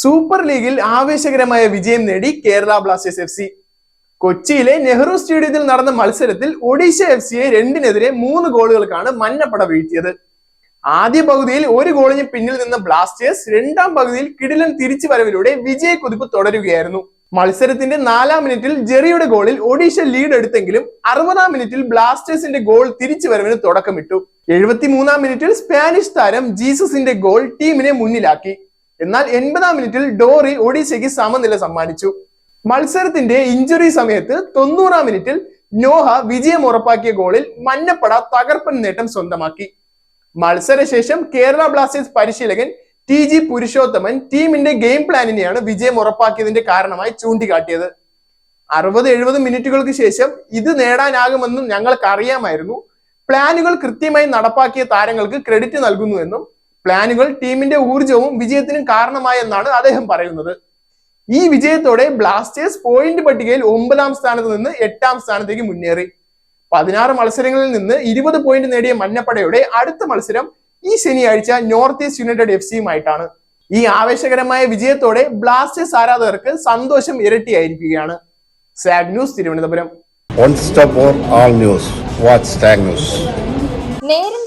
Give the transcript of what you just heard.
Super ലീഗിൽ ആവേശകരമായ വിജയം നേടി കേരള ബ്ലാസ്റ്റേഴ്സ് എഫ് സി. കൊച്ചിയിലെ നെഹ്റു സ്റ്റേഡിയത്തിൽ നടന്ന മത്സരത്തിൽ ഒഡീഷ എഫ് സിയെ രണ്ടിനെതിരെ മൂന്ന് ഗോളുകൾക്കാണ് മഞ്ഞപ്പട വീഴ്ത്തിയത്. ആദ്യ പകുതിയിൽ ഒരു ഗോളിന് പിന്നിൽ നിന്ന ബ്ലാസ്റ്റേഴ്സ് രണ്ടാം പകുതിയിൽ കിടിലൻ തിരിച്ചു വരവിലൂടെ വിജയക്കുതിപ്പ് തുടരുകയായിരുന്നു. മത്സരത്തിന്റെ നാലാം മിനിറ്റിൽ ജെറിയുടെ ഗോളിൽ ഒഡീഷ ലീഡ് എടുത്തെങ്കിലും അറുപതാം മിനിറ്റിൽ ബ്ലാസ്റ്റേഴ്സിന്റെ ഗോൾ തിരിച്ചു വരവിന് തുടക്കമിട്ടു. എഴുപത്തിമൂന്നാം മിനിറ്റിൽ സ്പാനിഷ് താരം ജീസസിന്റെ ഗോൾ ടീമിനെ മുന്നിലാക്കി. എന്നാൽ എൺപതാം മിനിറ്റിൽ ഡോറി ഒഡീഷയ്ക്ക് സമനില സമ്മാനിച്ചു. മത്സരത്തിന്റെ ഇഞ്ചുറി സമയത്ത് തൊണ്ണൂറാം മിനിറ്റിൽ നോഹ വിജയം ഉറപ്പാക്കിയ ഗോളിൽ മഞ്ഞപ്പട തകർപ്പൻ നേട്ടം സ്വന്തമാക്കി. മത്സരശേഷം കേരള ബ്ലാസ്റ്റേഴ്സ് പരിശീലകൻ ടി ജി പുരുഷോത്തമൻ ടീമിന്റെ ഗെയിം പ്ലാനിനെയാണ് വിജയം ഉറപ്പാക്കിയതിന്റെ കാരണമായി ചൂണ്ടിക്കാട്ടിയത്. അറുപത് എഴുപത് മിനിറ്റുകൾക്ക് ശേഷം ഇത് നേടാനാകുമെന്നും ഞങ്ങൾക്ക് അറിയാമായിരുന്നു പ്ലാനുകൾ കൃത്യമായി നടപ്പാക്കിയ താരങ്ങൾക്ക് ക്രെഡിറ്റ് നൽകുന്നുവെന്നും പ്ലാനുകൾ ടീമിന്റെ ഊർജവും വിജയത്തിനും കാരണമായെന്നാണ് അദ്ദേഹം പറയുന്നത്. ഈ വിജയത്തോടെ ബ്ലാസ്റ്റേഴ്സ് പോയിന്റ് പട്ടികയിൽ ഒമ്പതാം സ്ഥാനത്ത് നിന്ന് എട്ടാം സ്ഥാനത്തേക്ക് മുന്നേറി. പതിനാറ് മത്സരങ്ങളിൽ നിന്ന് ഇരുപത് പോയിന്റ് നേടിയ മഞ്ഞപ്പടയുടെ അടുത്ത മത്സരം ഈ ശനിയാഴ്ച നോർത്ത് ഈസ്റ്റ് യുണൈറ്റഡ് എഫ് സിയുമായിട്ടാണ്. ഈ ആവേശകരമായ വിജയത്തോടെ ബ്ലാസ്റ്റേഴ്സ് ആരാധകർക്ക് സന്തോഷം ഇരട്ടിയായിരിക്കുകയാണ്. Zag news Thiruvananthapuram.